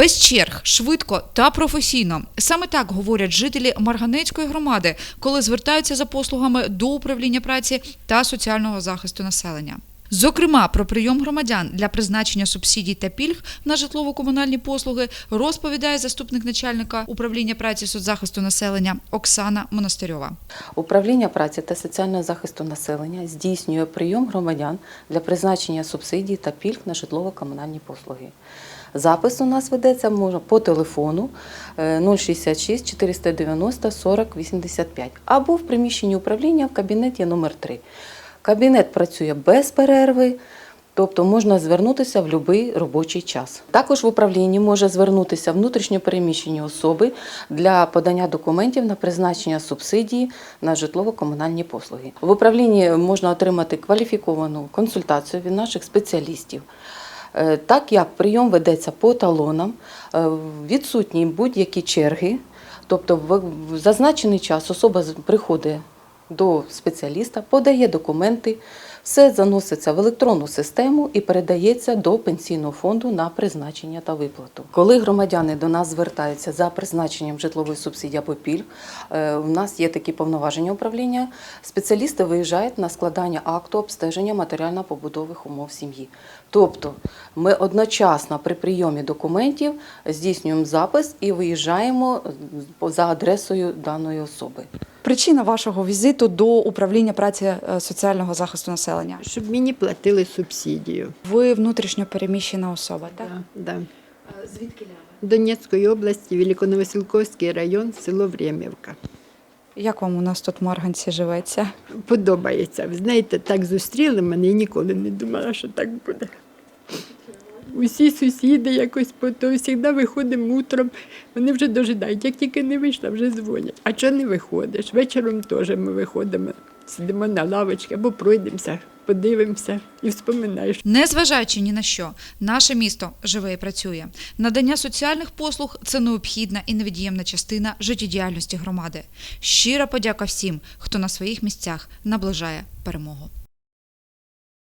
Без черг, швидко та професійно. Саме так говорять жителі Марганецької громади, коли звертаються за послугами до управління праці та соціального захисту населення. Зокрема, про прийом громадян для призначення субсидій та пільг на житлово-комунальні послуги розповідає заступник начальника управління праці соцзахисту населення Оксана Монастирьова. Управління праці та соціального захисту населення здійснює прийом громадян для призначення субсидій та пільг на житлово-комунальні послуги. Запис у нас ведеться по телефону е, 066 490 40 85 або в приміщенні управління в кабінеті номер 3 Кабінет працює без перерви. Тобто можна звернутися в будь-який робочий час. Також в управлінні може звернутися внутрішньопереміщені особи для подання документів на призначення субсидії на житлово-комунальні послуги. В управлінні можна отримати кваліфіковану консультацію від наших спеціалістів. Е, Так як прийом ведеться по талонам, е, відсутні будь-які черги, тобто в зазначений час особа приходить до спеціаліста, подає документи, все заноситься в електронну систему і передається до пенсійного фонду на призначення та виплату. Коли громадяни до нас звертаються за призначенням житлової субсидії або пільг, е, у нас є такі повноваження управління. Спеціалісти виїжджають на складання акту обстеження матеріально-побудових умов сім'ї. Тобто ми одночасно при прийомі документів здійснюємо запис і виїжджаємо е, за адресою даної особи. Причина вашого візиту до управління праці е, соціального захисту населення. Щоб мені платили субсидію. Ви внутрішньо переміщена особа, так? Да, да. Звідки Донецької області, Великоновосілковський район, село Времівка. Як вам у нас тут в Марганці живеться? Подобається. Ви знаєте, так зустріли мене і ніколи не думала, що так буде. Усі сусіди якось по то завжди виходимо утром. Вони вже дожидають. Як тільки не вийшла, вже дзвонять. А чого не виходиш? Вечором теж ми виходимо, сидимо на лавочці або пройдемося, подивимося і вспоминаєш. Незважаючи ні на що, наше місто живе і працює. Надання соціальних послуг це необхідна і невід'ємна частина життєдіяльності громади. Щира подяка всім, хто на своїх місцях наближає перемогу.